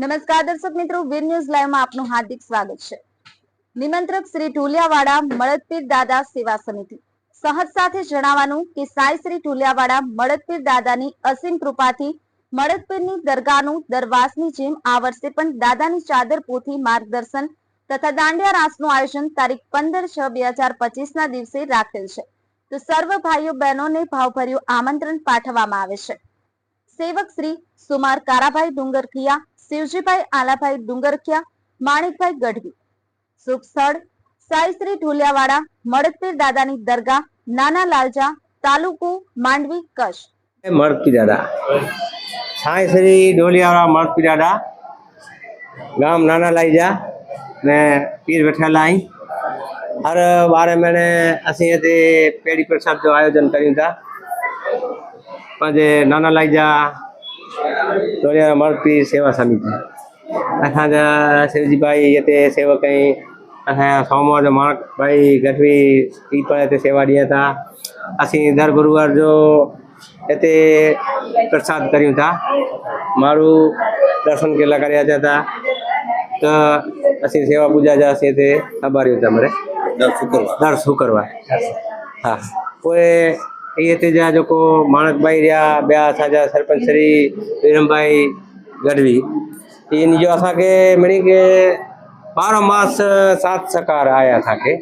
નમસ્કાર દર્શક મિત્રો, વીર ન્યૂઝ લાઈવમાં આપનું હાર્દિક સ્વાગત છે. નિમંત્રક શ્રી ઢોલિયાવાડા મળદપીર દાદા સેવા સમિતિ. સહજ સાથે જણાવવાનું કે સાઈ શ્રી ઢોલિયાવાડા મળદપીર દાદાની અસીમ કૃપાથી મળદપીરની દરગાહનું દરવાસની જેમ આ વર્ષે પણ દાદાની ચાદર પોથી માર્ગદર્શન તથા દાંડિયા રાસનું આયોજન તારીખ પંદર છ બે હજાર પચીસ ના દિવસે રાખેલ છે. તો સર્વ ભાઈઓ બહેનોને ભાવભર્યું આમંત્રણ પાઠવવામાં આવે છે. સેવક શ્રી સુમાર કારાભાઈ ડુંગરખિયા શિવજીભાઈ આલાભાઈ ડુંગરખિયા, માણેકભાઈ ગઢવી. શુભ સ્થળ સાઈશ્રી ઢોલિયાવાડા મળકપીર દાદાની દરગાહ, નાના લાલજા, તાલુકો માંડવી, કચ્છ. મળકપી દાદા. સાઈશ્રી ઢોલિયાવાડા મળકપી દાદા. ગામ નાના લાલજા ને પીર બેઠેલા અહીં હર બારે મહિને અસી તે પેઢી પ્રસાદ આયોજન કર્યું હતા પછી નાના લાલજા जा डोलियावाड़ा મળતી સેવા સમિતિ असांजा शिवजी भाई हिते सेवक आहिनि असांजा सोमवार जो माणक भाई गढ़वी ई पण हिते सेवा ॾियनि था असीं दर गुरुवार जो हिते प्रसाद करियूं था माण्हू दर्शन केला करे अचनि था त असीं सेवा पूजा जा असीं हिते आभारियूं था मरे દર શુક્રવાર દર શુક્રવાર હા पोइ એ हिते जा जेको माणकभाई रहिया ॿिया असांजा सरपंच श्री वीरमभाई गढ़वी इन जो असांखे मिणी के ॿारहों मास साथ सकार आहे असांखे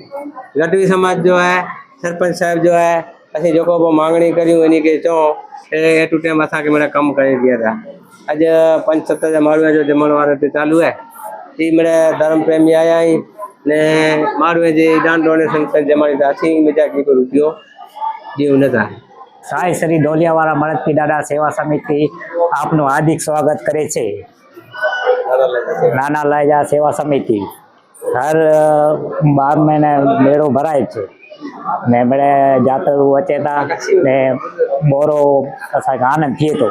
गढ़वी समाज जो आहे सरपंच साहिब जो आहे असीं जेको बि मांगणी करियूं इन खे चऊं ए टू टाइम असांखे मिड़े कमु करे ॾियनि था अॼु पंज सत जा माण्हूअ जो जमण वारो हिते चालू आहे ई मिड़े धर्म प्रेमी आया आहियूं ને મારું જે દાન ડોનેશન જમાડી હતા અસી બીજા કઈ રૂપિયો દેવનગર સાંઈ શ્રી ડોલિયાવાળા મળતની દાદા સેવા સમિતિ આપનું હાર્દિક સ્વાગત કરે છે. નાના લાયજા સેવા સમિતિ. હર બાર મહિને મેળો ભરાય છે. ને એમણે જાતર વચેતા ને બોરો અસાંखे આનંદ થયો હતો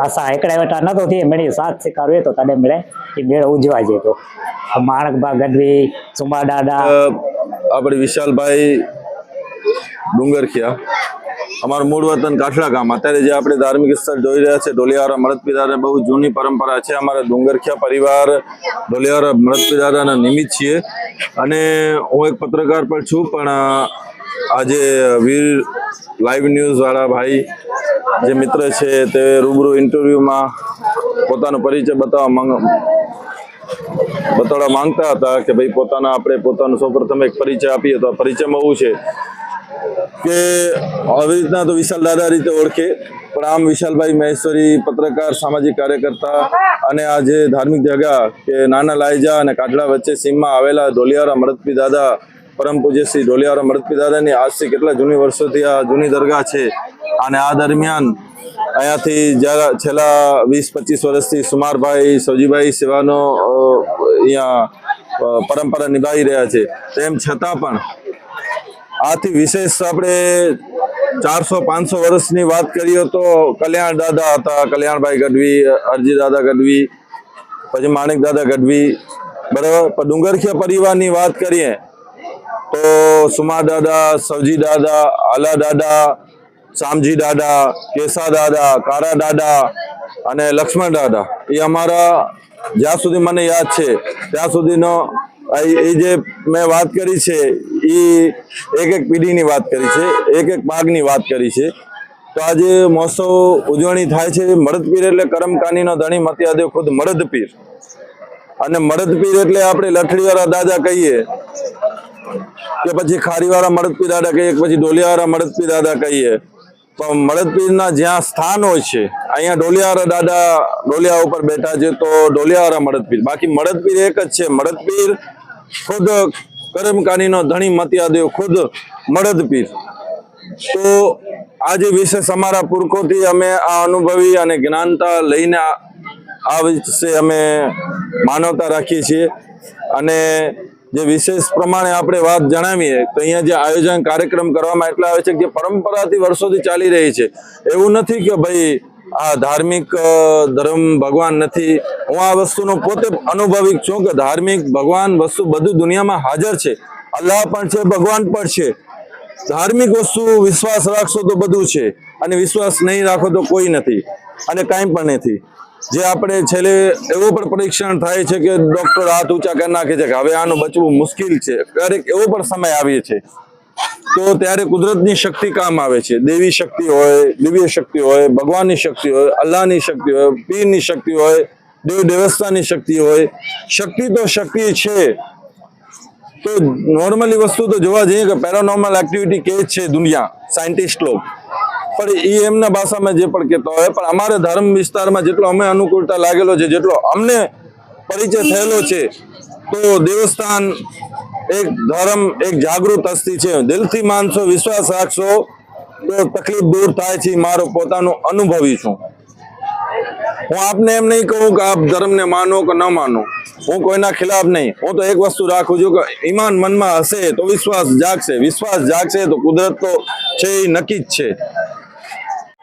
અસાં હિકડા વેઠા નહોતો થયે મેળી સાથ સ્વીકારો હતો તને મેળે એ મેળો ઉજવા જતો માણકભાઈ ગઢવી સુમા દાદા આપણે વિશાલભાઈ ડુંગરખિયા અમારું મૂળ વતન કાઠલા ગામ. અત્યારે જે આપણે ધાર્મિક સ્થળ જોઈ રહ્યા છે ઢોલિયારા મરદપીદારા બહુ જૂની પરંપરા છે. અમારા ડુંગરખિયા પરિવાર ઢોલિયાવાળા મરદપીદારાના નિમિત્ત છીએ. અને હું એક પત્રકાર પણ છું, પણ આજે વીર લાઈવ ન્યૂઝવાળા ભાઈ જે મિત્ર છે, તે રૂબરૂ ઇન્ટરવ્યૂમાં પોતાનો પરિચય બતાવવા માંગ, બતાવવા માંગતા હતા કે ભાઈ પોતાના, આપણે પોતાનું સૌપ્રથમ એક પરિચય આપીએ તો આ પરિચયમાં એવું છે કે આવી રીતના તો વિશાલ દાદા રીતે ઓળખે, પણ આમ વિશાલભાઈ મહેશ્વરી પત્રકાર, સામાજિક કાર્યકર્તા અને આ જે ધાર્મિક જગા કે નાના લાયજા અને કાટલા વચ્ચે સીમમાં આવેલા ઢોલિયારા મરદપી દાદા, પરમ પૂજ્ય શ્રી ઢોલિયારા મરદપી દાદાની આજથી કેટલા જૂની વર્ષોથી આ જૂની દરગાહ છે અને આ દરમિયાન અહીંયાથી જ્યાં છેલ્લા વીસ, પચીસ વર્ષથી સુમારભાઈ, સૌજીભાઈ સેવાનો અહીંયા પરંપરા નિભાવી રહ્યા છે. તેમ છતાં પણ આથી વિશેષ આપણે ચારસો, પાંચસો વર્ષની વાત કરીએ તો કલ્યાણ દાદા હતા, કલ્યાણભાઈ ગઢવી, અરજી દાદા ગઢવી, પછી માણેક દાદા ગઢવી, બરાબર? પણ ડુંગરખિયા પરિવારની વાત કરીએ તો સુમા દાદા, સવજી દાદા, આલા દાદા, શામજી દાદા, કેસા દાદા, કારા દાદા અને લક્ષ્મણ દાદા. એ અમારા જ્યાં સુધી મને યાદ છે, ત્યાં સુધીનો એ જે મેં વાત કરી છે એ એક એક પેઢીની વાત કરી છે, એક એક પાકની વાત કરી છે. તો આજે મહોત્સવ ઉજવણી થાય છે મળદપીર એટલે કરમકાનીનો ધણી મતિયાદેવ ખુદ મરદપીર અને મરદપીર એટલે આપણે લઠડીવાળા દાદા કહીએ, કે પછી ખારીવાળા મળદપી દાદા કહીએ પછી ડોલિયાવાળા મરદપી દાદા કહીએ. પણ મરદપીરના જ્યાં સ્થાન હોય છે, અહીંયા ડોલિયાવાળા દાદા ડોલિયા ઉપર બેઠા છે, તો ડોલિયાવાળા મરદપીર બાકી મરદપીર એક જ છે. મળદપીર ખુદ કરમકાનીનો ધણી મતિયાદેવ ખુદ મળદપીર તો આજે વિશેષ અમારા પુરખોથી અમે આ અનુભવી અને જ્ઞાનતા લઈને આ વિશે અમે માનવતા રાખીએ છીએ. અને જે વિશેષ પ્રમાણે આપણે વાત જણાવીએ, તો અહીંયા જે આયોજન કાર્યક્રમ કરવામાં એટલા આવે છે કે પરંપરાથી વર્ષોથી ચાલી રહી છે. એવું નથી કે ભાઈ આ ધાર્મિક ધર્મ ભગવાન નથી. હું આ વસ્તુનો પોતે અનુભવી છું કે ધાર્મિક ભગવાન વસ્તુ બધું દુનિયામાં હાજર છે. અલ્લાહ પણ છે, ભગવાન પણ છે. ધાર્મિક વસ્તુ વિશ્વાસ રાખશો તો બધું છે અને વિશ્વાસ નહીં રાખો તો કોઈ નથી અને કાંઈ પણ નથી. જે આપણે છેલ્લે એવો પણ પરીક્ષણ થાય છે કે ડૉક્ટર હાથ ઊંચા કરી નાખે છે કે હવે આનું બચવું મુશ્કેલ છે. ક્યારેક એવો પણ સમય આવે છે તો ત્યારે કુદરતની શક્તિ કામ આવે છે. દેવી શક્તિ હોય, દિવ્ય શક્તિ હોય, ભગવાનની શક્તિ હોય, અલ્લાહની શક્તિ હોય, પીરની શક્તિ હોય, દેવ દેવસ્થાની શક્તિ હોય. શક્તિ તો શક્તિ છે. તો નોર્મલી વસ્તુ તો જોવા જઈએ કે પેરાનોર્મલ એક્ટિવિટી કે છે દુનિયા સાયન્ટિસ્ટ લોક. પણ એ એમના ભાષામાં જે પણ કહેતા હોય, પણ અમારે ધર્મ વિસ્તારમાં જેટલો અમે અનુકૂળતા લાગેલો છે, જેટલો અમને પરિચય થયેલો છે તો દેવસ્થાન એક ધર્મ, એક જાગૃત અસ્થિ છે. દિલથી માનશો, વિશ્વાસ રાખશો, તો તકલીફ દૂર થાય છે, મારો પોતાનું અનુભવી છું. હું આપને એમ નહીં કહું કે આપ ધર્મને માનો કે ન માનો. હું કોઈના ખિલાફ નહીં. હું તો એક વસ્તુ રાખું છું કે ઈમાન મનમાં હશે તો વિશ્વાસ જાગશે. વિશ્વાસ જાગશે તો કુદરત તો છે એ નક્કી જ છે.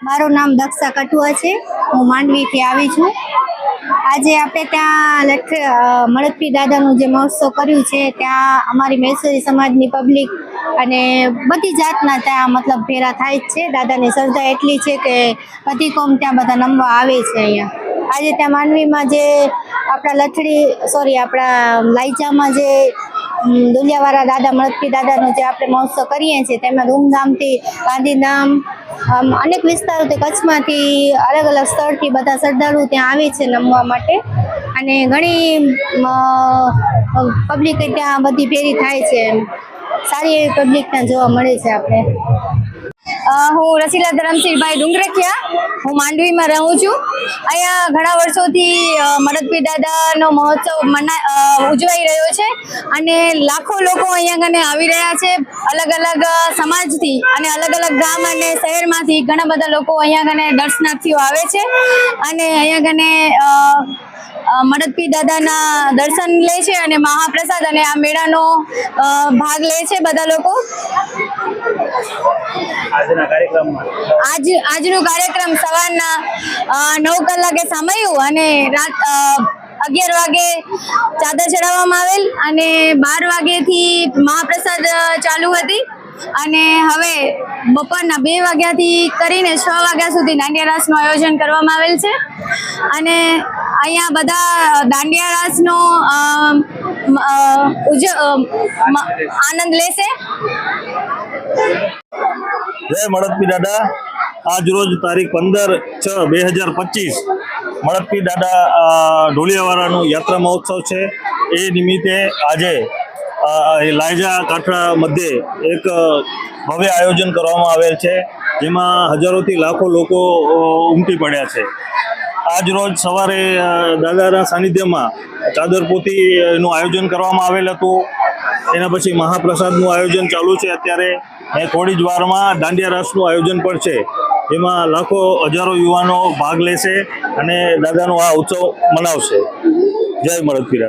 મારું નામ દક્ષા કટુઆ છે. હું માંડવીથી આવી છું. આજે આપણે ત્યાં લઠ મળદપી દાદાનું જે મહોત્સવ કર્યું છે, ત્યાં અમારી મહેશ્વરી સમાજની પબ્લિક અને બધી જાતના ત્યાં મતલબ ભેરા થાય જ છે. દાદાની શ્રદ્ધા એટલી છે કે બધી કોમ ત્યાં બધા નમવા આવે છે અહીંયા. આજે ત્યાં માંડવીમાં જે આપણા લથડી સોરી આપણા લાઈચામાં જે અમ, દુલિયાવાળા દાદા મળતી દાદાનો જે આપણે મહોત્સવ કરીએ છીએ તેમાં ધૂમધામથી ગાંધીધામ અનેક વિસ્તારોથી કચ્છમાંથી અલગ અલગ સ્થળથી બધા શ્રદ્ધાળુ ત્યાં આવે છે નમવા માટે. અને ઘણી પબ્લિક ત્યાં બધી ભેરી થાય છે. સારી એવી પબ્લિક ત્યાં જોવા મળે છે આપણે. હું રસીલા ધરમસિંહભાઈ ડુંગરખિયા. હું માંડવીમાં રહું છું. અહીંયા ઘણા વર્ષોથી અ, દાદાનો મહોત્સવ મના ઉજવાઈ રહ્યો છે અને લાખો લોકો અહીંયા કને આવી રહ્યા છે. અલગ અલગ સમાજથી અને અલગ અલગ ગામ અને શહેરમાંથી ઘણા બધા લોકો અહીંયા કને દર્શનાર્થીઓ આવે છે. અને અહીંયા કને મડદપી દાદાના દર્શન લે છે અને મહાપ્રસાદ અને આ મેળાનો ભાગ લે છે બધા લોકો. આજ આજનો કાર્યક્રમ સવારના નવ કલાકે સમયું અને રાત અગિયાર વાગે ચાદર ચડાવવામાં આવેલ અને બાર વાગ્યેથી મહાપ્રસાદ ચાલુ હતી. અને હવે બપોરના બે વાગ્યાથી કરીને છ વાગ્યા સુધી દાંડિયા રાસનું આયોજન કરવામાં આવેલ છે. અને અહીંયા બધા દાંડિયા રાસનો આનંદ લેશે. જય મળદપી દાદા. આજ રોજ તારીખ પંદર છ બે હજાર પચીસ મળદપી દાદા ઢોલિયાવાળાનું યાત્રા મહોત્સવ છે. એ નિમિત્તે આજે લાયજા કાંઠા મધ્યે એક ભવ્ય આયોજન કરવામાં આવેલ છે, જેમાં હજારોથી લાખો લોકો ઉમટી પડ્યા છે. આજ રોજ સવારે દાદાના સાનિધ્યમાં ચાદરપોથી નું આયોજન કરવામાં આવેલ હતું. એના પછી મહાપ્રસાદનું આયોજન ચાલુ છે અત્યારે. ને થોડી જ વારમાં દાંડિયા રાસનું આયોજન પણ છે. જેમાં લાખો, હજારો યુવાનો ભાગ લેશે અને દાદાનો આ ઉત્સવ મનાવશે. જય મળદપીરા